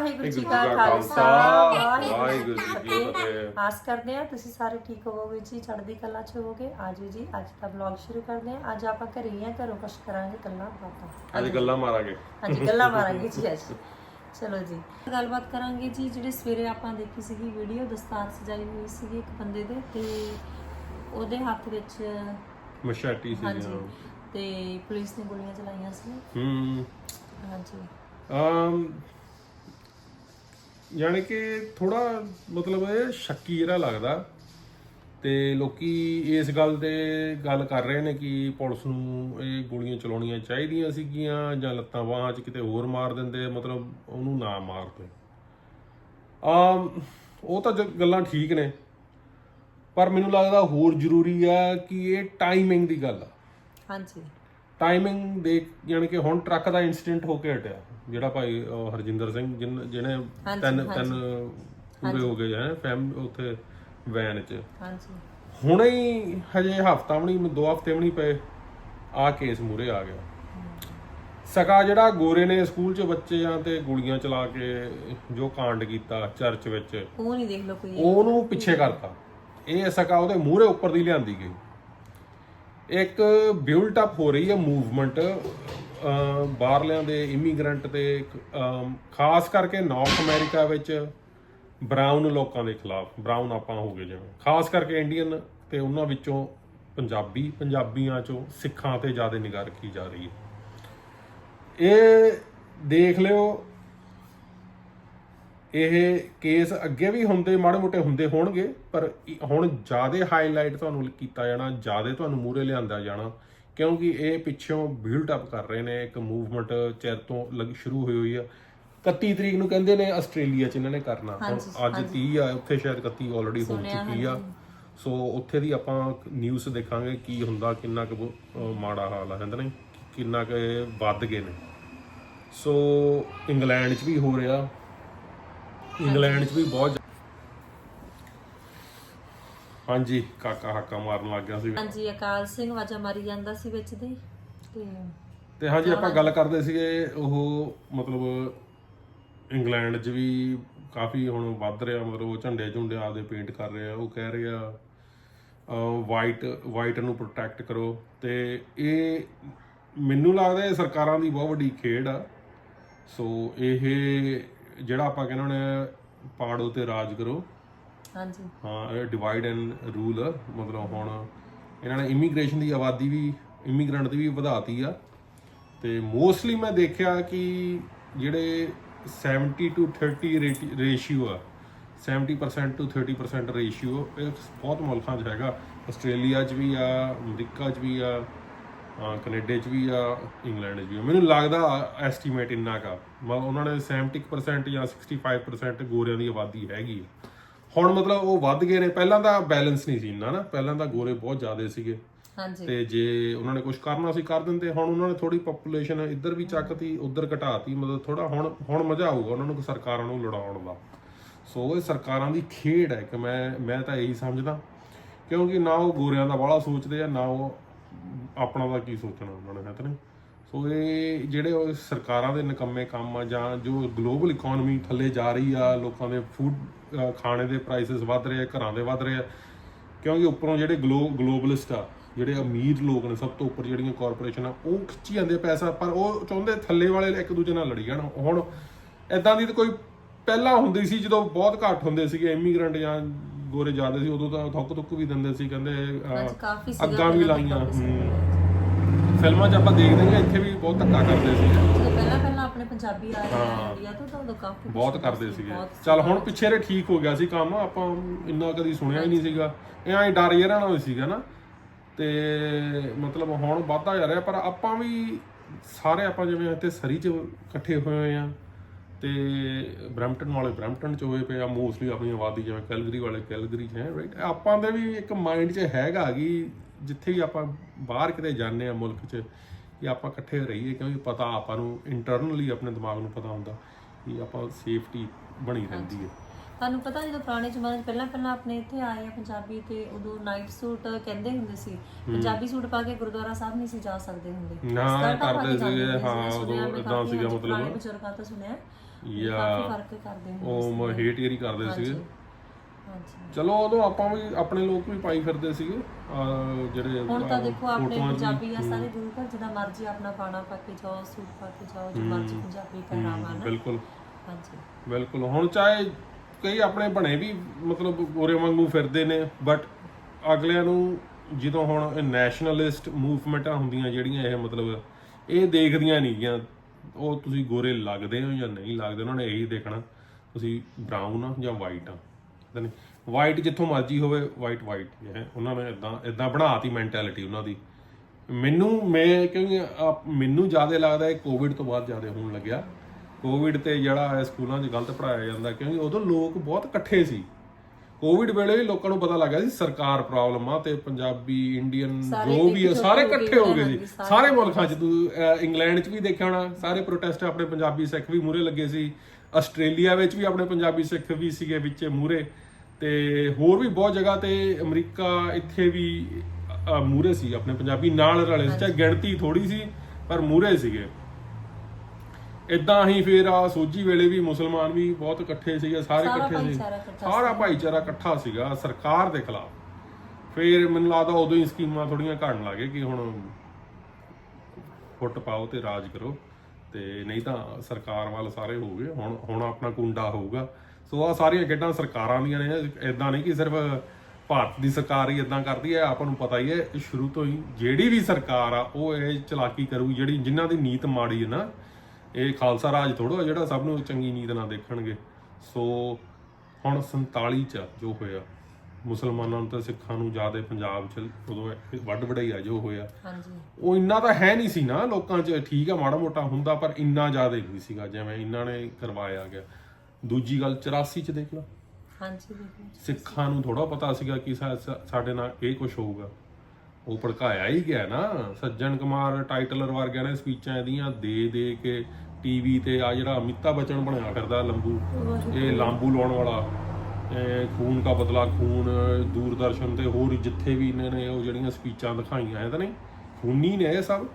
ਵਾਹਿਗੁਰੂ ਜੀ ਕਾ ਖਾਲਸਾ ਵਾਹਿਗੁਰੂ ਜੀ ਕੀ ਫਤਿਹ। ਆਸ ਕਰਦੇ ਹਾਂ ਤੁਸੀਂ ਸਾਰੇ ਠੀਕ ਹੋਵੋਗੇ ਜੀ ਚੜ੍ਹਦੀ ਕਲਾ ਚ ਹੋਵੋਗੇ। ਆਜੋ ਜੀ ਅੱਜ ਦਾ ਵਲੌਗ ਸ਼ੁਰੂ ਕਰਦੇ ਹਾਂ। ਅੱਜ ਆਪਾਂ ਘਰੇ ਹੀ ਆ ਘਰੋਂ ਕੁਛ ਕਰਾਂਗੇ ਗੱਲਾਂ ਬਾਤਾਂ। ਅੱਜ ਗੱਲਾਂ ਮਾਰਾਂਗੇ। ਹਾਂਜੀ ਗੱਲਾਂ ਮਾਰਾਂਗੇ ਜੀ ਅੱਜ। ਚਲੋ ਜੀ ਗੱਲਬਾਤ ਕਰਾਂਗੇ ਜੀ ਜਿਹੜੇ ਸਵੇਰੇ ਆਪਾਂ ਦੇਖੀ ਸੀਗੀ ਵੀਡੀਓ ਦਸਤਾਰ ਸਜਾਈ ਹੋਈ ਸੀਗੀ ਇੱਕ ਬੰਦੇ ਦੇ ਤੇ ਉਹਦੇ ਹੱਥ ਵਿੱਚ ਮਸ਼ਾਟੀ ਸੀ ਹਾਂਜੀ ਤੇ ਪੁਲਿਸ ਨੇ ਗੋਲੀਆਂ ਚਲਾਈਆਂ ਸੀ। ਹੂੰ। ਹਾਂਜੀ। ਅਮ ਯਾਨੀ ਕਿ ਥੋੜਾ ਮਤਲਬ ਇਹ ਸ਼ੱਕੀ ਜਿਹੜਾ ਲੱਗਦਾ ਤੇ ਲੋਕੀ ਇਸ ਗੱਲ ਤੇ ਗੱਲ ਕਰ ਰਹੇ ਨੇ ਕਿ ਪੁਲਿਸ ਨੂੰ ਇਹ ਗੋਲੀਆਂ ਚਲਾਉਣੀਆਂ ਚਾਹੀਦੀਆਂ ਸੀਗੀਆਂ ਜਾਂ ਲੱਤਾਂ ਬਾਹਾਂ 'ਚ ਕਿਤੇ ਹੋਰ ਮਾਰ ਦਿੰਦੇ, ਮਤਲਬ ਉਹਨੂੰ ਨਾ ਮਾਰਦੇ ਆਮ, ਉਹ ਤਾਂ ਜ- ਗੱਲਾਂ ਠੀਕ ਨੇ, ਪਰ ਮੈਨੂੰ ਲੱਗਦਾ ਹੋਰ ਜ਼ਰੂਰੀ ਆ ਕਿ ਇਹ ਟਾਈਮਿੰਗ ਦੀ ਗੱਲ ਆ। ਹਾਂਜੀ। ਟਾਈਮਿੰਗ ਦੇ ਯਾਨੀ ਕਿ ਹੁਣ ਟਰੱਕ ਦਾ ਇਨਸੀਡੈਂਟ ਹੋ ਕੇ ਹਟਿਆ। ਜਿਹੜਾ ਭਾਈ ਅਹ, ਹਰਜਿੰਦਰ ਸਿੰਘ ਜਿਨ- ਜਿਹਨੇ ਹਾਂਜੀ, ਤਿੰਨ। ਤਿੰਨ ਪੂਰੇ ਹੋ ਗਏ ਹੈ ਫੈਮ ਉੱਥੇ ਵੈਨ 'ਚ। ਹਾਂਜੀ। ਹੁਣੇ ਹੀ ਹਜੇ ਹਫਤਾ ਵੀ ਨਹੀਂ ਦੋ ਹਫ਼ਤੇ ਵੀ ਨਹੀਂ ਪਏ ਆ ਕੇਸ ਮੂਰੇ ਆ ਗਿਆ। ਸਕਾ ਜਿਹੜਾ ਗੋਰੇ ਨੇ ਸਕੂਲ 'ਚ ਬੱਚਿਆਂ ਤੇ ਗੋਲੀਆਂ ਚਲਾ ਕੇ ਜੋ ਕਾਂਡ ਕੀਤਾ ਚਰਚ ਵਿੱਚ ਉਹ ਨਹੀਂ ਦੇਖ ਲਓ ਕੋਈ। ਉਹਨੂੰ ਪਿੱਛੇ ਕਰਤਾ। ਇਹ ਸਕਾ ਉਹਦੇ ਮੂਹਰੇ ਉੱਪਰ ਦੀ ਲਿਆਂਦੀ ਗਈ। ਇੱਕ ਬਿਲਟ ਅਪ ਹੋ ਰਹੀ ਹੈ ਮੂਵਮੈਂਟ ਬਾਹਰਲਿਆਂ ਦੇ ਇਮੀਗ੍ਰੈਂਟ ਤੇ ਖਾਸ ਕਰਕੇ ਨਾਰਥ ਅਮਰੀਕਾ ਵਿੱਚ ਬਰਾਊਨ ਲੋਕਾਂ ਦੇ ਖਿਲਾਫ ਬਰਾਊਨ ਆਪਾਂ ਹੋ ਗਏ ਜਿਵੇਂ। ਖਾਸ ਕਰਕੇ ਇੰਡੀਅਨ ਤੇ ਉਹਨਾਂ ਵਿੱਚੋਂ ਪੰਜਾਬੀ, ਪੰਜਾਬੀਆਂ ਚੋਂ ਸਿੱਖਾਂ ਤੇ ਜ਼ਿਆਦਾ ਨਿਗਾਹ ਰੱਖੀ ਜਾ ਰਹੀ ਹੈ। ਇਹ ਦੇਖ ਲਿਓ ਇਹ ਕੇਸ ਅੱਗੇ ਵੀ ਹੁੰਦੇ ਮਾੜੇ ਮੋਟੇ ਹੁੰਦੇ ਹੋਣਗੇ ਪਰ ਹੁਣ ਜ਼ਿਆਦਾ ਹਾਈਲਾਈਟ ਤੁਹਾਨੂੰ ਕੀਤਾ ਜਾਣਾ ਜ਼ਿਆਦਾ ਤੁਹਾਨੂੰ ਮੂਰੇ ਲਿਆਂਦਾ ਜਾਣਾ ਕਿਉਂਕਿ ਇਹ ਪਿੱਛੋਂ ਬਿਲਡ ਅਪ ਕਰ ਰਹੇ ਨੇ ਇੱਕ ਮੂਵਮੈਂਟ ਚਿਰ ਤੋਂ ਲੱਗ ਸ਼ੁਰੂ ਹੋਈ ਹੋਈ ਆ। 31 ਤਰੀਕ ਨੂੰ ਕਹਿੰਦੇ ਨੇ ਆਸਟ੍ਰੇਲੀਆ ਚ ਇਹਨਾਂ ਨੇ ਕਰਨਾ। ਹੁਣ ਅੱਜ 30 ਆ ਉੱਥੇ ਸ਼ਾਇਦ 31 ਆਲਰੇਡੀ ਹੋ ਚੁੱਕੀ ਆ। ਸੋ ਉੱਥੇ ਦੀ ਆਪਾਂ ਨਿਊਜ਼ ਦੇਖਾਂਗੇ ਕੀ ਹੁੰਦਾ ਕਿੰਨਾ ਕੁ ਮਾੜਾ ਹਾਲ ਆ ਕਹਿੰਦੇ ਨੇ ਕਿੰਨਾ ਕੁ ਵੱਧ ਗਏ ਨੇ। ਸੋ ਇੰਗਲੈਂਡ 'ਚ ਵੀ ਹੋ ਰਿਹਾ। ਇੰਗਲੈਂਡ 'ਚ ਵੀ ਬਹੁਤ ਹਾਂਜੀ ਕਾਕਾ ਹਾਕਾ ਮਾਰਨ ਲੱਗ ਗਿਆ ਸੀ। ਹਾਂਜੀ ਅਕਾਲ ਸਿੰਘ ਵਾਜਾ ਮਾਰੀ ਜਾਂਦਾ ਸੀ ਵਿੱਚ ਦੇ ਤੇ ਤੇ ਹਾਂਜੀ ਆਪਾਂ ਗੱਲ ਕਰਦੇ ਸੀਗੇ ਉਹ ਮਤਲਬ ਇੰਗਲੈਂਡ 'ਚ ਵੀ ਕਾਫੀ ਹੁਣ ਵੱਧ ਰਿਹਾ ਮਤਲਬ ਉਹ ਝੰਡੇ ਝੁੰਡੇ ਆਪਦੇ ਪੇਂਟ ਕਰ ਰਹੇ ਆ ਉਹ ਕਹਿ ਰਹੇ ਆ ਵਾਈਟ ਵਾਈਟ ਨੂੰ ਪ੍ਰੋਟੈਕਟ ਕਰੋ। ਤੇ ਇਹ ਮੈਨੂੰ ਲੱਗਦਾ ਇਹ ਸਰਕਾਰਾਂ ਦੀ ਬਹੁਤ ਵੱਡੀ ਖੇਡ ਆ। ਸੋ ਇਹ ਜਿਹੜਾ ਆਪਾਂ ਕਹਿੰਦੇ ਨੇ ਪਾੜੋ ਤੇ ਰਾਜ ਕਰੋ। ਹਾਂਜੀ। ਹਾਂ ਇਹ ਡਿਵਾਈਡ ਐਂਡ ਰੂਲ ਮਤਲਬ ਹੁਣ ਇਹਨਾਂ ਨੇ ਇਮੀਗ੍ਰੇਸ਼ਨ ਦੀ ਆਬਾਦੀ ਵੀ ਇਮੀਗ੍ਰੈਂਟ ਦੀ ਵੀ ਵਧਾਤੀ ਆ। ਤੇ ਮੋਸਟਲੀ ਮੈਂ ਦੇਖਿਆ ਕਿ ਜਿਹੜੇ 70 ਟੂ 30 ਰੇਸ਼ੀਓ ਆ 70% ਟੂ 30% ਰੇਸ਼ੀਓ ਇਹ ਬਹੁਤ ਮੁਲਕਾਂ 'ਚ ਹੈਗਾ। ਆਸਟ੍ਰੇਲੀਆ 'ਚ ਵੀ ਆ ਅਮਰੀਕਾ 'ਚ ਵੀ ਆ ਕੈਨੇਡਾ 'ਚ ਵੀ ਆ ਇੰਗਲੈਂਡ 'ਚ ਵੀ ਆ। ਮੈਨੂੰ ਲੱਗਦਾ ਐਸਟੀਮੇਟ ਇੰਨਾ ਕਾ ਮਤਲਬ ਉਹਨਾਂ ਨੇ 70% ਜਾਂ 65% ਗੋਰਿਆਂ ਦੀ ਆਬਾਦੀ ਹੈਗੀ ਆ। ਹੁਣ ਮਤਲਬ ਉਹ ਵੱਧ ਗਏ ਨੇ। ਪਹਿਲਾਂ ਤਾਂ ਬੈਲੈਂਸ ਨਹੀਂ ਸੀ ਇੰਨਾ ਨਾ। ਪਹਿਲਾਂ ਤਾਂ ਗੋਰੇ ਬਹੁਤ ਜ਼ਿਆਦੇ ਸੀਗੇ। ਹਾਂਜੀ। ਤੇ ਜੇ ਉਹਨਾਂ ਨੇ ਕੁਝ ਕਰਨਾ ਸੀ ਕਰ ਦਿੰਦੇ। ਹੁਣ ਉਹਨਾਂ ਨੇ ਥੋੜੀ ਪੋਪੂਲੇਸ਼ਨ ਇੱਧਰ ਵੀ ਚੱਕਤੀ ਉੱਧਰ ਘਟਾਤੀ। ਮਤਲਬ ਥੋੜਾ ਹੁਣ ਹੁਣ ਮਜ਼ਾ ਆਊਗਾ ਉਹਨਾਂ ਨੂੰ ਸਰਕਾਰਾਂ ਨੂੰ ਲੜਾਉਣ ਦਾ। ਸੋ ਇਹ ਸਰਕਾਰਾਂ ਦੀ ਖੇਡ ਹੈ ਕਿ ਮੈਂ ਮੈਂ ਤਾਂ ਇਹੀ ਸਮਝਦਾ। ਕਿਉਂਕਿ ਨਾ ਉਹ ਗੋਰਿਆਂ ਦਾ ਬਾਹਲਾ ਸੋਚਦੇ ਆ ਨਾ ਉਹ ਆਪਣਾ ਦਾ ਕੀ ਸੋਚਣਾ ਉਹਨਾਂ ਨੇ, ਹੈ ਸੋ ਇਹ ਜਿਹੜੇ ਸਰਕਾਰਾਂ ਦੇ ਨਕੰਮੇ ਕੰਮ ਆ ਜਾਂ ਜੋ ਗਲੋਬਲ ਇਕਨੋਮੀ ਥੱਲੇ ਜਾ ਰਹੀ ਆ, ਲੋਕਾਂ ਦੇ ਫੂਡ ਖਾਣੇ ਦੇ ਪ੍ਰਾਈਸਸ ਵੱਧ ਰਹੇ ਆ, ਘਰਾਂ ਦੇ ਵੱਧ ਰਹੇ ਆ, ਕਿਉਂਕਿ ਉੱਪਰੋਂ ਜਿਹੜੇ ਗਲੋਬਲਿਸਟ ਆ, ਜਿਹੜੇ ਅਮੀਰ ਲੋਕ ਨੇ, ਸਭ ਤੋਂ ਉੱਪਰ ਜਿਹੜੀਆਂ ਕਾਰਪੋਰੇਸ਼ਨ ਆ, ਉਹ ਖਿੱਚੀ ਜਾਂਦੇ ਪੈਸਾ, ਪਰ ਉਹ ਚਾਹੁੰਦੇ ਥੱਲੇ ਵਾਲੇ ਇੱਕ ਦੂਜੇ ਨਾਲ ਲੜੀ ਜਾਣ। ਹੁਣ ਇਦਾਂ ਦੀ ਤਾਂ ਕੋਈ ਪਹਿਲਾਂ ਹੁੰਦੀ ਸੀ, ਜਦੋਂ ਬਹੁਤ ਘੱਟ ਹੁੰਦੇ ਸੀਗੇ ਇਮੀਗ੍ਰੈਂਟ ਜਾਂ ਗੋਰੇ ਜਾਂਦੇ ਸੀ ਉਦੋਂ ਤਾਂ ਥੁੱਕ ਥੁੱਕ ਵੀ ਦਿੰਦੇ ਸੀ ਕਹਿੰਦੇ ਕਾਫੀ ਸੀਗਾ ਅੱਗਾਂ ਵੀ ਪਹਿਲਾਂ ਲਾਈਆਂ ਕਾਫੀ ਸੀਗਾ। ਹਮ। ਫਿਲਮਾਂ 'ਚ ਆਪਾਂ ਦੇਖਦੇ ਹਾਂ ਇੱਥੇ ਵੀ ਬਹੁਤ ਧੱਕਾ ਕਰਦੇ ਸੀ। ਜਦੋਂ ਪਹਿਲਾਂ ਪਹਿਲਾਂ ਆਪਣੇ ਪੰਜਾਬੀ ਆਏ ਇੰਡੀਆ ਤੋਂ ਤਾਂ ਉਦੋਂ ਕਾਫੀ ਬਹੁਤ ਕਰਦੇ ਸੀ, ਸੀਗੇ। ਬਹੁਤ ਚੱਲ ਹੁਣ ਪਿੱਛੇ ਰੇ ਠੀਕ ਹੋ ਗਿਆ ਸੀ ਕੰਮ ਆਪਾਂ ਇੰਨਾ ਕਦੀ ਸੁਣਿਆ ਹੀ ਨਹੀਂ ਸੀਗਾ। ਇਹ ਐਂ ਡਰ ਜਿਹਾ ਨਾਲ ਸੀਗਾ ਨਾ। ਤੇ ਮਤਲਬ ਹੁਣ ਵੱਧਦਾ ਜਾ ਰਿਹਾ ਪਰ ਆਪਾਂ ਵੀ ਸਾਰੇ ਆਪਾਂ ਜਿਵੇਂ ਇੱਥੇ ਸਰੀ 'ਚ ਇਕੱਠੇ ਹੋਏ ਹੋਏ ਆ ਤੇ ਬ੍ਰੈਂਪਟਨ ਵਾਲੇ, ਬ੍ਰੈਂਪਟਨ 'ਚ ਹੋਏ ਪਏ ਆ ਮੋਸਟਲੀ ਆਪਣੀ ਆਬਾਦੀ ਜਿਵੇਂ ਕੈਲਗਰੀ ਵਾਲੇ ਕੈਲਗਰੀ 'ਚ ਹੈ ਰਾਈਟ ਆਪਾਂ ਦੇ ਵੀ ਇੱਕ ਮਾਈਂਡ 'ਚ ਹੈਗਾ ਕਿ ਜਿੱਥੇ ਵੀ ਆਪਾਂ ਬਾਹਰ ਕਿਤੇ ਜਾਂਦੇ ਆ ਮੁਲਕ 'ਚ, ਕਿ ਆਪਾਂ ਇਕੱਠੇ ਰਹੀਏ, ਕਿਉਂਕਿ ਪਤਾ ਆਪਾਂ ਨੂੰ ਇੰਟਰਨਲੀ ਆਪਣੇ ਦਿਮਾਗ ਨੂੰ ਪਤਾ ਹੁੰਦਾ ਕਿ ਆਪਾਂ ਸੇਫਟੀ ਬਣੀ ਰਹਿੰਦੀ ਹੈ। ਤੁਹਾਨੂੰ ਪਤਾ ਜਦੋਂ ਪੁਰਾਣੇ ਜ਼ਮਾਨੇ 'ਚ ਪਹਿਲਾਂ ਪਹਿਲਾਂ ਆਪਣੇ ਇੱਥੇ ਆਏ ਆ ਪੰਜਾਬੀ ਤੇ ਉਦੋਂ ਨਾਈਟ ਸੂਟ ਕਹਿੰਦੇ ਹੁੰਦੇ ਸੀ ਪੰਜਾਬੀ ਸੂਟ ਪਾ ਕੇ ਗੁਰਦੁਆਰਾ ਸਾਹਿਬ ਨਹੀਂ ਸੀ ਜਾ ਸਕਦੇ ਹੁੰਦੇ। ਨਾ, ਕਰਦੇ ਸੀਗੇ, ਹਾਂ, ਉਦੋਂ ਕਾਫੀ ਸੀਗਾ ਮਤਲਬ। ਬਜ਼ੁਰਗਾਂ ਤੋਂ ਸੁਣਿਆ ਜਾਂ ਫ਼ਰਕ ਕਰਦੇ ਹੁੰਦੇ ਉਹ ਕਰਦੇ ਸੀਗੇ। ਚਲੋ ਉਦੋਂ ਆਪਾਂ ਵੀ ਆਪਣੇ ਲੋਕ ਵੀ ਪਾਈ ਫਿਰਦੇ ਸੀਗੇ ਜਿਹੜੇ ਹੁਣ ਤਾਂ ਦੇਖੋ ਆਪਣੇ ਪੰਜਾਬੀ ਆ ਸਾਰੇ ਗੁਰੂ ਘਰ ਜਿਹਦਾ ਮਰਜ਼ੀ ਆਪਣਾ ਬਾਣਾ ਪਾ ਕੇ ਜਾਓ ਸੂਟ ਪਾ ਕੇ ਜਾਓ ਜੋ ਮਰਜ਼ੀ ਪੰਜਾਬੀ ਪਹਿਰਾਵਾ ਨਾ। ਬਿਲਕੁਲ। ਹਾਂਜੀ। ਬਿਲਕੁਲ ਹੁਣ ਚਾਹੇ ਕਈ ਆਪਣੇ ਬਣੇ ਵੀ ਮਤਲਬ ਗੋਰੇ ਵਾਂਗੂ ਫਿਰਦੇ ਨੇ ਬਟ ਅਗਲਿਆਂ ਨੂੰ ਜਦੋਂ ਹੁਣ ਨੈਸ਼ਨਲਿਸਟ ਮੂਵਮੈਂਟਾਂ ਹੁੰਦੀਆਂ ਜਿਹੜੀਆਂ ਇਹ ਮਤਲਬ ਇਹ ਦੇਖਦੀਆਂ ਨਹੀਂ ਗਿਆ, ਉਹ ਤੁਸੀਂ ਗੋਰੇ ਲੱਗਦੇ ਹੋ ਜਾਂ ਨਹੀਂ ਲੱਗਦੇ, ਉਹਨਾਂ ਨੇ ਇਹੀ ਦੇਖਣਾ, ਤੁਸੀਂ ਬਰਾਊਨ ਆ ਜਾਂ ਵਾਈਟ ਆ? ਪਤਾ ਨਹੀਂ ਵਾਈਟ ਜਿੱਥੋਂ ਮਰਜ਼ੀ ਹੋਵੇ ਵਾਈਟ ਵਾਈਟ ਹੈ, ਉਹਨਾਂ ਨੇ ਇਦਾਂ ਇਦਾਂ ਬਣਾਤੀ ਮੈਂਟੈਲਿਟੀ ਉਹਨਾਂ ਦੀ। ਮੈਨੂੰ, ਮੈਂ ਕਿਉਂਕਿ ਆਪ- ਮੈਨੂੰ ਜ਼ਿਆਦਾ ਲੱਗਦਾ ਇਹ ਕੋਵਿਡ ਤੋਂ ਬਾਅਦ ਜ਼ਿਆਦਾ ਹੋਣ ਲੱਗਿਆ। ਕੋਵਿਡ ਤੇ ਜਿਹੜਾ ਇਹ ਸਕੂਲਾਂ 'ਚ ਗਲਤ ਪੜਾਇਆ ਜਾਂਦਾ ਕਿਉਂਕਿ ਉਦੋਂ ਲੋਕ ਬਹੁਤ ਇਕੱਠੇ ਸੀ। ਕੋਵਿਡ ਵੇਲੇ ਵੀ ਲੋਕਾਂ ਨੂੰ ਪਤਾ ਲੱਗਾ ਸੀ ਸਰਕਾਰ ਪ੍ਰੋਬਲਮ ਆ ਤੇ ਪੰਜਾਬੀ ਇੰਡੀਅਨ ਜੋ ਵੀ ਆ ਸਾਰੇ ਹੋ ਇਕੱਠੇ ਹੋ ਗਏ ਸੀ। ਸਾਰੇ ਮੁਲਕਾਂ 'ਚ ਤੂੰ ਇੰਗਲੈਂਡ 'ਚ ਵੀ ਦੇਖਿਆ ਹੋਣਾ ਸਾਰੇ ਪ੍ਰੋਟੈਸਟ ਆਪਣੇ ਪੰਜਾਬੀ ਸਿੱਖ ਵੀ ਮੂਰੇ ਲੱਗੇ ਸੀ। ਆਸਟ੍ਰੇਲੀਆ ਵਿੱਚ ਵੀ ਆਪਣੇ ਪੰਜਾਬੀ ਸਿੱਖ ਵੀ ਸੀਗੇ ਵਿੱਚ ਮੂਰੇ ਤੇ ਹੋਰ ਵੀ ਬਹੁਤ ਜਗ੍ਹਾ ਤੇ ਅਮਰੀਕਾ ਇੱਥੇ ਵੀ ਮੂਰੇ ਸੀ ਆਪਣੇ ਪੰਜਾਬੀ ਨਾਲ ਰਲੇ ਸੀ। ਚਾਹੇ ਗਿਣਤੀ ਥੋੜੀ ਸੀ ਪਰ ਮੂਰੇ ਸੀਗੇ। ਇਦਾਂ ਹੀ ਫਿਰ ਆ ਸੋਝੀ ਵੇਲੇ ਵੀ ਮੁਸਲਮਾਨ ਵੀ ਬਹੁਤ ਇਕੱਠੇ ਸੀਗੇ ਸਾਰੇ ਸਾਰਾ ਇਕੱਠੇ ਸੀ। ਭਾਈਚਾਰਾ ਇਕੱਠਾ ਸਾਰਾ ਭਾਈਚਾਰਾ ਇਕੱਠਾ ਸੀਗਾ ਸਰਕਾਰ ਦੇ ਖਿਲਾਫ। ਫਿਰ ਮੈਨੂੰ ਲੱਗਦਾ ਉਦੋਂ ਹੀ ਸਕੀਮਾਂ ਥੋੜੀਆਂ ਘਟਣ ਲੱਗੇ ਕਿ ਹੁਣ ਫੁੱਟ ਪਾਓ ਤੇ ਰਾਜ ਕਰੋ। ਤੇ ਨਹੀਂ ਤਾਂ ਸਰਕਾਰ ਵੱਲ ਸਾਰੇ ਹੋ ਗਏ ਹੁਣ ਹੁਣ ਆਪਣਾ ਕੁੰਡਾ ਹੋਊਗਾ। ਸੋ ਆ ਸਾਰੀਆਂ ਖੇਡਾਂ ਸਰਕਾਰਾਂ ਦੀਆਂ ਨੇ ਇਦਾਂ ਨਹੀਂ ਕਿ ਸਿਰਫ ਭਾਰਤ ਦੀ ਸਰਕਾਰ ਹੀ ਇਦਾਂ ਕਰਦੀ ਹੈ ਆਪਾਂ ਨੂੰ ਪਤਾ ਹੀ ਹੈ ਇਹ ਸ਼ੁਰੂ ਤੋਂ ਹੀ ਜਿਹੜੀ ਵੀ ਸਰਕਾਰ ਆ ਉਹ ਇਹ ਚਲਾਕੀ ਕਰੂ ਜਿਹੜੀ ਜਿਨ੍ਹਾਂ ਦੀ ਨੀਤ ਮਾੜੀ ਹੈ ਨਾ ਇਹ ਖਾਲਸਾ ਰਾਜ ਥੋੜੋ ਜਿਹੜਾ ਸਭ ਨੂੰ ਚੰਗੀ ਨੀਤ ਨਾਲ ਦੇਖਣਗੇ। ਸੋ ਹੁਣ 47 ਚ ਜੋ ਹੋਇਆ। ਮੁਸਲਮਾਨਾਂ ਨੂੰ ਤੇ ਸਿੱਖਾਂ ਨੂੰ ਜ਼ਿਆਦਾ ਪੰਜਾਬ ਚ ਉਦੋਂ ਵੱਡ ਵਡਾਈਆ ਜੋ ਹੋਇਆ। ਹਾਂਜੀ। ਉਹ ਇੰਨਾ ਤਾਂ ਹੈ ਨਹੀਂ ਸੀ ਨਾ ਲੋਕਾਂ 'ਚ ਠੀਕ ਆ ਮਾੜਾ ਮੋਟਾ ਹੁੰਦਾ ਪਰ ਇੰਨਾ ਜ਼ਿਆਦਾ ਨਹੀਂ ਸੀਗਾ ਜਿਵੇਂ ਇਹਨਾਂ ਨੇ ਕਰਵਾਇਆ ਗਿਆ। ਦੂਜੀ ਗੱਲ 84 ਚ ਦੇਖ ਲਓ। ਹਾਂਜੀ ਦੇਖੋ ਸਿੱਖਾਂ ਨੂੰ ਥੋੜਾ ਪਤਾ ਸੀਗਾ ਕਿ ਸਾਡੇ ਨਾਲ ਇਹ ਕੁਝ ਹੋਊਗਾ। ਉਹ ਭੜਕਾਇਆ ਹੀ ਗਿਆ ਨਾ। ਸੱਜਣ ਕੁਮਾਰ ਟਾਈਟਲਰ ਵਰਗਿਆਂ ਨੇ ਸਪੀਚਾਂ ਇਹਦੀਆਂ ਦੇ ਦੇ ਕੇ ਟੀਵੀ ਤੇ ਆ ਜਿਹੜਾ ਅਮਿਤਾ ਬਚਨ ਬਣਿਆ ਫਿਰਦਾ ਲੰਬੂ, ਇਹ ਲਾਂਬੂ ਲਾਉਣ ਵਾਲਾ, ਇਹ ਖੂਨ ਕਾ ਬਦਲਾ, ਖੂਨ ਦੂਰਦਰਸ਼ਨ ਤੇ ਹੋਰ ਜਿੱਥੇ ਵੀ ਇਹਨਾਂ ਨੇ ਉਹ ਜਿਹੜੀਆਂ ਸਪੀਚਾਂ ਦਿਖਾਈਆਂ ਹੈ ਤਾਂ ਨਹੀਂ, ਖੂਨੀ ਨੇ ਇਹ ਸਭ।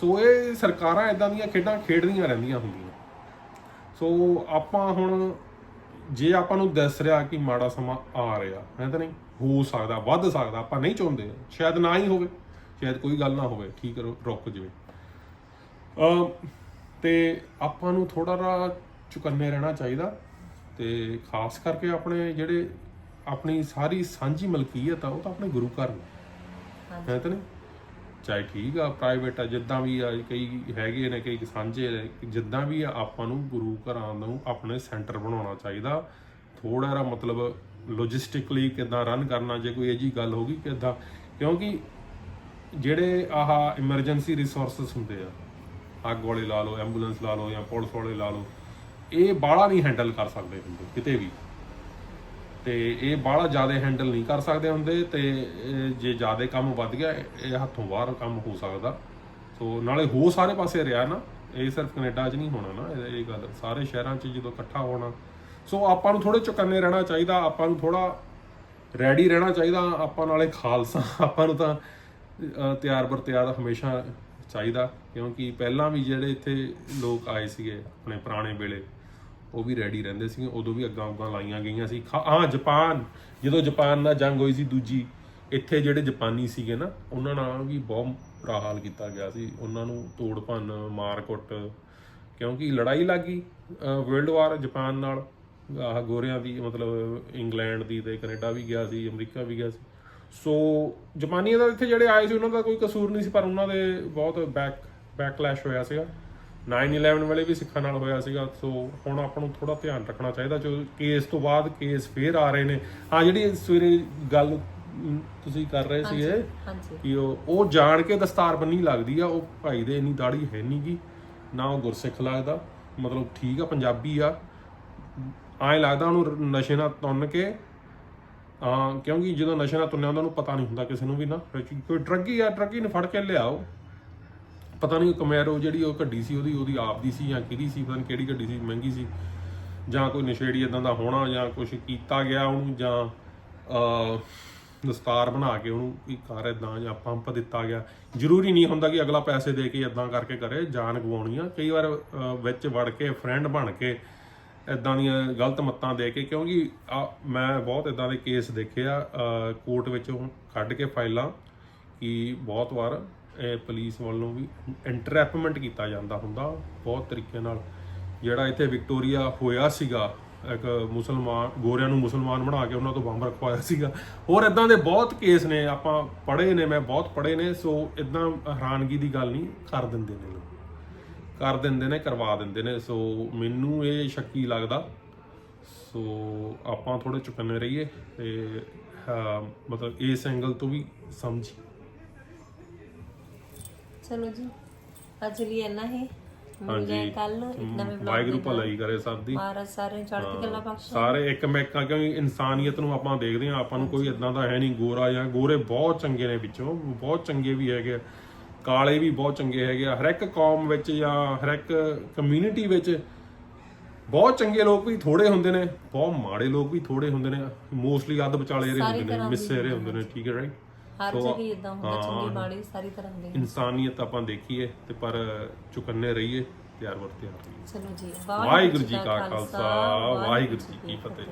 ਸੋ ਇਹ ਸਰਕਾਰਾਂ ਇਦਾਂ ਦੀਆਂ ਖੇਡਾਂ ਖੇਡਦੀਆਂ ਰਹਿੰਦੀਆਂ ਹੁੰਦੀਆਂ। ਸੋ ਆਪਾਂ ਹੁਣ ਜੇ ਆਪਾਂ ਨੂੰ ਦੱਸ ਰਿਹਾ ਕਿ ਮਾੜਾ ਸਮਾਂ ਆ ਰਿਹਾ ਹੈ ਤਾਂ ਨਹੀਂ? ਹੋ ਸਕਦਾ ਵੱਧ ਸਕਦਾ ਆਪਾਂ ਨਹੀਂ ਚਾਹੁੰਦੇ। ਸ਼ਾਇਦ ਨਾ ਹੀ ਹੋਵੇ ਸ਼ਾਇਦ ਕੋਈ ਗੱਲ ਨਾ ਹੋਵੇ। ਠੀਕ ਰੁ- ਰੁਕ ਜਵੇ। ਅਮ ਤੇ ਆਪਾਂ ਨੂੰ ਥੋੜਾ ਜਿਹਾ ਚੁਕੰਨੇ ਰਹਿਣਾ ਚਾਹੀਦਾ ਤੇ ਖਾਸ ਕਰਕੇ ਆਪਣੇ ਜਿਹੜੇ ਆਪਣੀ ਸਾਰੀ ਸਾਂਝੀ ਮਲਕੀਅਤ ਆ ਉਹ ਤਾਂ ਆਪਣੇ ਗੁਰੂ ਘਰ ਨੇ। ਹੈ ਤਾਂ ਨਹੀਂ? ਚਾਹੇ ਠੀਕ ਆ ਪ੍ਰਾਈਵੇਟ ਆ, ਜਿੱਦਾਂ ਵੀ ਆ, ਕਈ ਹੈਗੇ ਨੇ, ਕਈ ਸਾਂਝੇ ਨੇ ਜਿੱਦਾਂ ਵੀ ਆ, ਆਪਾਂ ਨੂੰ ਗੁਰੂ ਘਰਾਂ ਨੂੰ ਆਪਣੇ ਸੈਂਟਰ ਬਣਾਉਣਾ ਚਾਹੀਦਾ। ਥੋੜਾ ਜਿਹਾ ਮਤਲਬ ਲੌਜਿਸਟਿਕਲੀ ਕਿਦਾਂ ਰਨ ਕਰਨਾ, ਜੇ ਕੋਈ ਅਜੀ ਗੱਲ ਹੋਗੀ ਕਿਦਾਂ ਕਿਉਂਕਿ ਜਿਹੜੇ ਆਹ ਐਮਰਜੈਂਸੀ ਰਿਸੋਰਸਸ ਹੁੰਦੇ ਆ, ਅੱਗ ਵਾਲੇ ਲਾ ਲਓ ਐਂਬੂਲੈਂਸ ਲਾ ਲਓ ਜਾਂ ਪੁਲਿਸ ਵਾਲੇ ਲਾ ਲਓ, ਇਹ ਬਾਹਲਾ ਨਹੀਂ ਹੈਂਡਲ ਕਰ ਸਕਦੇ ਹੁੰਦੇ ਕਿਤੇ ਵੀ। ਤੇ ਇਹ ਬਾਹਲਾ ਜ਼ਿਆਦਾ ਹੈਂਡਲ ਨਹੀਂ ਕਰ ਸਕਦੇ ਹੁੰਦੇ ਤੇ ਜੇ ਜ਼ਿਆਦਾ ਕੰਮ ਵੱਧ ਗਿਆ, ਇਹ ਹੱਥੋਂ ਬਾਹਰ ਕੰਮ ਹੋ ਸਕਦਾ। ਸੋ ਨਾਲੇ ਹੋ ਸਾਰੇ ਪਾਸੇ ਰਿਹਾ ਨਾ, ਇਹ ਸਿਰਫ ਕੈਨੇਡਾ 'ਚ ਨਹੀਂ ਹੋਣਾ ਨਾ, ਇਹ ਗੱਲ ਸਾਰੇ ਸ਼ਹਿਰਾਂ 'ਚ ਜਦੋਂ ਇਕੱਠਾ ਹੋਣਾ। ਸੋ ਆਪਾਂ ਨੂੰ ਥੋੜੇ ਚੁਕੰਨੇ ਰਹਿਣਾ ਚਾਹੀਦਾ, ਆਪਾਂ ਨੂੰ ਥੋੜਾ ਰੈਡੀ ਰਹਿਣਾ ਚਾਹੀਦਾ ਆਪਾਂ ਨਾਲੇ ਖਾਲਸਾ, ਆਪਾਂ ਨੂੰ ਤਾਂ ਤਿਆਰ ਬਰ ਤਿਆਰ ਹਮੇਸ਼ਾ ਚਾਹੀਦਾ। ਕਿਉਂਕਿ ਪਹਿਲਾਂ ਵੀ ਜਿਹੜੇ ਇੱਥੇ ਲੋਕ ਆਏ ਸੀਗੇ, ਆਪਣੇ ਪੁਰਾਣੇ ਵੇਲੇ ਉਹ ਵੀ ਰੈਡੀ ਰਹਿੰਦੇ ਸੀ, ਉਦੋਂ ਵੀ ਅੱਗਾਂ ਉੱਗਾਂ ਲਾਈਆਂ ਗਈਆਂ ਸੀ। ਖਾ- ਹਾਂ, ਜਾਪਾਨ, ਜਦੋਂ ਜਾਪਾਨ ਨਾਲ ਜੰਗ ਹੋਈ ਸੀ ਦੂਜੀ, ਇੱਥੇ ਜਿਹੜੇ ਜਾਪਾਨੀ ਸੀਗੇ ਨਾ, ਉਹਨਾਂ ਨਾਲ ਵੀ ਬਹੁਤ ਬੁਰਾ ਹਾਲ ਕੀਤਾ ਗਿਆ ਸੀ। ਉਹਨਾਂ ਨੂੰ ਤੋੜ ਭੰਨ, ਮਾਰ ਕੁੱਟ, ਕਿਉਂਕਿ ਲੜਾਈ ਲੱਗੀ ਵਰਲਡ ਵਾਰ ਜਾਪਾਨ ਨਾਲ। ਆਹ ਗੋਰਿਆਂ ਦੀ, ਮਤਲਬ ਇੰਗਲੈਂਡ ਦੀ ਤੇ ਕੈਨੇਡਾ ਵੀ ਗਿਆ ਸੀ, ਅਮਰੀਕਾ ਵੀ ਗਿਆ ਸੀ। ਸੋ, ਜਾਪਾਨੀਆਂ ਦਾ ਇੱਥੇ ਜਿਹੜੇ ਆਏ ਸੀ, ਉਹਨਾਂ ਦਾ ਕੋਈ ਕਸੂਰ ਨਹੀਂ ਸੀ, ਪਰ ਉਹਨਾਂ ਦੇ ਬਹੁਤ ਬੈਕ ਬੈਕਲੈਸ਼ ਹੋਇਆ ਸੀਗਾ। 9/11 ਵੇਲੇ ਵੀ ਸਿੱਖਾਂ ਨਾਲ ਹੋਇਆ ਸੀਗਾ ਸੋ ਹੁਣ ਆਪਾਂ ਨੂੰ ਥੋੜਾ ਧਿਆਨ ਰੱਖਣਾ ਚਾਹੀਦਾ ਜੋ ਕੇਸ ਤੋਂ ਬਾਅਦ ਕੇਸ ਫੇਰ ਆ ਰਹੇ ਨੇ। ਹਾਂ ਜਿਹੜੀ ਸਵੇਰੇ ਗੱਲ ਤੁਸੀਂ ਕਰ ਰਹੇ ਸੀਗੇ ਕਿ ਉਹ ਉਹ ਜਾਣ ਕੇ ਦਸਤਾਰ ਬੰਨੀ ਲੱਗਦੀ ਆ ਉਹ ਭਾਈ ਦੇ ਇੰਨੀ ਦਾੜੀ ਹੈ ਨਹੀਂਗੀ ਨਾ ਉਹ ਗੁਰਸਿੱਖ ਲੱਗਦਾ ਮਤਲਬ ਠੀਕ ਆ ਪੰਜਾਬੀ ਆ। ਐਂ ਲੱਗਦਾ ਉਹਨੂੰ ਨਸ਼ੇ ਨਾਲ ਤੁੰਨ ਕੇ ਆ ਕਿਉਂਕਿ ਜਦੋਂ ਨਸ਼ੇ ਨਾਲ ਤੁੰਨਿਆ ਹੁੰਦਾ ਉਹਨੂੰ ਪਤਾ ਨਹੀਂ ਹੁੰਦਾ ਕਿਸੇ ਨੂੰ ਵੀ ਨਾ। ਕੋਈ ਡਰੱਗੀ ਆ ਡਰੱਗੀ ਨੂੰ ਫੜ ਕੇ ਲਿਆਓ। ਪਤਾ ਨਹੀਂ ਕਮੈਰੋ ਜਿਹੜੀ ਉਹ ਗੱਡੀ ਸੀ ਉਹਦੀ ਉਹਦੀ ਆਪ ਦੀ ਸੀ ਜਾਂ ਕਿਹਦੀ ਸੀ ਪਤਾ ਨਹੀਂ ਕਿਹੜੀ ਗੱਡੀ ਸੀ ਮਹਿੰਗੀ ਸੀ। ਜਾਂ ਕੋਈ ਨਸ਼ੇੜੀ ਇਦਾਂ ਦਾ ਹੋਣਾ ਜਾਂ ਕੁਝ ਕੀਤਾ ਗਿਆ ਉਹਨੂੰ ਜਾਂ ਅਹ, ਦਸਤਾਰ ਬਣਾ ਕੇ ਉਹਨੂੰ ਕੀ ਕਰ ਇਦਾਂ ਜਾਂ ਪੰਪ ਦਿੱਤਾ ਗਿਆ। ਜ਼ਰੂਰੀ ਨਹੀਂ ਹੁੰਦਾ ਕਿ ਅਗਲਾ ਪੈਸੇ ਦੇ ਕੇ ਇਦਾਂ ਕਰਕੇ ਕਰੇ ਜਾਨ ਗਵਾਉਣੀ ਆ ਕਈ ਵਾਰ ਵਿੱਚ ਵੜ ਕੇ ਫਰੈਂਡ ਬਣ ਕੇ ਇਦਾਂ ਦੀਆਂ ਗਲਤ ਮੱਤਾਂ ਦੇ ਕੇ ਕਿਉਂਕਿ ਆ, ਮੈਂ ਬਹੁਤ ਇਦਾਂ ਦੇ ਕੇਸ ਦੇਖੇ ਆ ਕੋਰਟ ਵਿੱਚ ਕੱਢ ਕੇ ਫਾਈਲਾਂ ਕਿ ਬਹੁਤ ਵਾਰ ਪੁਲਿਸ ਵੱਲੋਂ ਵੀ ਇੰਟਰੈਪਮੈਂਟ ਕੀਤਾ ਜਾਂਦਾ ਹੁੰਦਾ ਬਹੁਤ ਤਰੀਕੇ ਨਾਲ। ਜਿਹੜਾ ਇੱਥੇ ਵਿਕਟੋਰੀਆ ਹੋਇਆ ਸੀਗਾ, ਇੱਕ ਮੁਸਲਮਾਨ, ਗੋਰਿਆਂ ਨੂੰ ਮੁਸਲਮਾਨ ਬਣਾ ਕੇ ਉਹਨਾਂ ਤੋਂ ਬੰਬ ਰਖਵਾਇਆ ਸੀਗਾ। ਹੋਰ ਇਦਾਂ ਦੇ ਬਹੁਤ ਕੇਸ ਨੇ, ਆਪਾਂ ਪੜ੍ਹੇ ਨੇ, ਮੈਂ ਬਹੁਤ ਪੜ੍ਹੇ ਨੇ, ਸੋ ਇਦਾਂ ਹੈਰਾਨਗੀ ਦੀ ਗੱਲ ਨਹੀਂ, ਕਰ ਦਿੰਦੇ ਨੇ ਲੋਕ। ਕਰ ਦਿੰਦੇ ਨੇ, ਕਰਵਾ ਦਿੰਦੇ ਨੇ, ਸੋ ਮੈਨੂੰ ਇਹ ਸ਼ੱਕੀ ਲੱਗਦਾ। ਸੋ ਆਪਾਂ ਥੋੜੇ ਚੁਕੰਨੇ ਰਹੀਏ ਤੇ ਮਤਲਬ ਇਸ ਐਂਗਲ ਤੋਂ ਵੀ ਸਮਝੀ। ਚਲੋ ਜੀ ਅੱਜ ਲਈ ਇੰਨਾ ਹੀ। ਮਿਲਦੇ ਹਾਂ ਕੱਲ ਇੱਕ ਨਵੇਂ ਵਲੌਗ ਵਾਹਿਗੁਰੂ ਭਲਾਈ ਕਰੇ ਸਭ ਦੀ। ਮਹਾਰਾਜ ਸਾਰੇ ਚੜ੍ਹਦੀ ਕਲਾ ਬਖਸ਼ੇ। ਸਾਰੇ ਇੱਕ ਮੈਕਾਂ ਕਿਉਂਕਿ ਇਨਸਾਨੀਅਤ ਨੂੰ ਆਪਾਂ ਦੇਖਦੇ ਹਾਂ ਆਪਾਂ ਨੂੰ ਕੋਈ ਇਦਾਂ ਦਾ ਹੈ ਨਹੀਂ ਗੋਰਾ ਜਾਂ ਗੋਰੇ ਬਹੁਤ ਚੰਗੇ ਨੇ ਵਿੱਚੋਂ ਬਹੁਤ ਚੰਗੇ ਵੀ ਹੈਗੇ ਆ, ਕਾਲੇ ਵੀ ਬਹੁਤ ਚੰਗੇ ਹੈਗੇ ਆ। ਹਰ ਇੱਕ ਕੌਮ ਵਿੱਚ ਜਾਂ ਹਰ ਇੱਕ ਕਮਿਊਨਿਟੀ ਵਿੱਚ ਬਹੁਤ ਚੰਗੇ ਲੋਕ ਵੀ ਥੋੜੇ ਹੁੰਦੇ ਨੇ ਬਹੁਤ ਮਾੜੇ ਲੋਕ ਵੀ ਥੋੜੇ ਹੁੰਦੇ ਨੇ ਮੋਸਟਲੀ ਅੱਧ ਵਿਚਾਲੇ ਰਹੇ ਹੁੰਦੇ ਨੇ ਮਿੱਸੇ ਰਹੇ ਹੁੰਦੇ ਨੇ ਠੀਕ ਹੈ ਰਾਈਟ ਹਰ ਜਗ੍ਹਾ ਇਦਾਂ ਹੁੰਦਾ ਚੰਗੇ ਮਾੜੇ ਸਾਰੀ ਤਰ੍ਹਾਂ ਦੇ। ਇਨਸਾਨੀਅਤ ਆਪਾਂ ਦੇਖੀਏ ਤੇ ਪਰ ਚੁਕੰਨੇ ਰਹੀਏ ਤਿਆਰ ਵਰ ਤਿਆਰ ਰਹੀਏ ਚਲੋ ਜੀ ਵਾਹਿਗੁਰੂ ਜੀ ਕਾ ਖਾਲਸਾ ਵਾਹਿਗੁਰੂ ਜੀ ਕੀ ਫਤਿਹ।